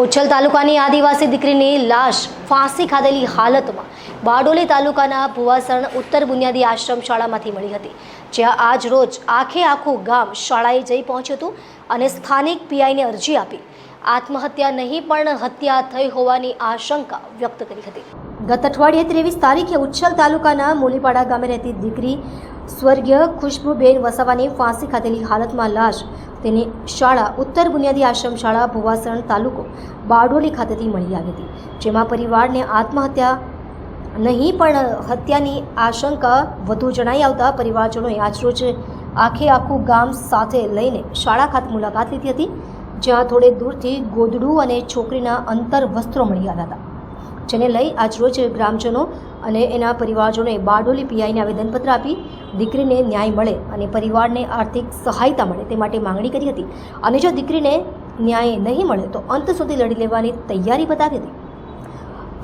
ઉચ્છલ તાલુકાની આદિવાસી દીકરીની લાશ ફાંસી ખાધેલી હાલતમાં બારડોલી તાલુકાના ભુવાસણ ઉત્તર બુનિયાદી આશ્રમ શાળામાંથી મળી હતી, જ્યાં આજ રોજ આખે આખું ગામ શાળાએ જઈ પહોંચ્યું હતું અને સ્થાનિક પીઆઈને અરજી આપી. આત્મહત્યા નહીં પણ હત્યા થઈ હોવાની આશંકા વ્યક્ત કરી હતી. ગત અઠવાડિયે ત્રેવીસ તારીખે ઉચ્છલ તાલુકાના મૂલીપાડા ગામે રહેતી દીકરી સ્વર્ગીય ખુશ્બુબેન વસાવાની ફાંસી ખાધેલી હાલતમાં લાશ. તેની શાળા, ઉત્તર બુનિયાદી આશ્રમ શાળા, ભુવાસણ તાલુકો બારડોલી ખાતેથી મળી આવી હતી. જેમાં પરિવારને આત્મહત્યા નહીં, પણ હત્યાની આશંકા વધુ જણાઈ આવતા પરિવારજનોએ આજરોજ આખે આખું ગામ સાથે લઈને શાળા ખાતે મુલાકાત લીધી હતી, જ્યાં થોડે દૂરથી ગોદડું અને છોકરીના અંતર વસ્ત્રો મળી આવ્યા હતા. જેને લઈ આજરોજ ગ્રામજનો અને એના પરિવારજનોએ બારડોલી પીઆઈને આવેદનપત્ર આપી દીકરીને ન્યાય મળે અને પરિવારને આર્થિક સહાયતા મળે તે માટે માંગણી કરી હતી. અને જો દીકરીને ન્યાય નહીં મળે તો અંત સુધી લડી લેવાની તૈયારી બતાવી હતી.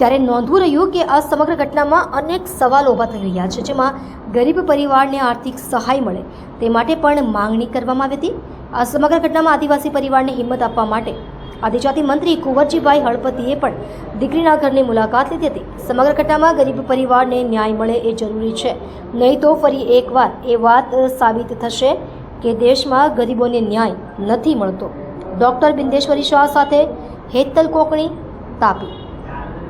ત્યારે નોંધવું રહ્યું કે આ સમગ્ર ઘટનામાં અનેક સવાલો ઊભા થઈ રહ્યા છે, જેમાં ગરીબ પરિવારને આર્થિક સહાય મળે તે માટે પણ માંગણી કરવામાં આવી હતી. આ સમગ્ર ઘટનામાં આદિવાસી પરિવારને હિંમત આપવા માટે આદિજાતિ મંત્રી કુંવરજીભાઈ હળપતિએ પણ દીકરીના ઘરની મુલાકાત લીધી હતી. સમગ્ર ઘટનામાં ગરીબ પરિવારને ન્યાય મળે એ જરૂરી છે. નહીં તો ફરી એકવાર એ વાત સાબિત થશે કે દેશમાં ગરીબોને ન્યાય નથી મળતો. ડૉક્ટર બિંદેશ્વરી શાહ સાથે હેતલ કોકણી, તાપી.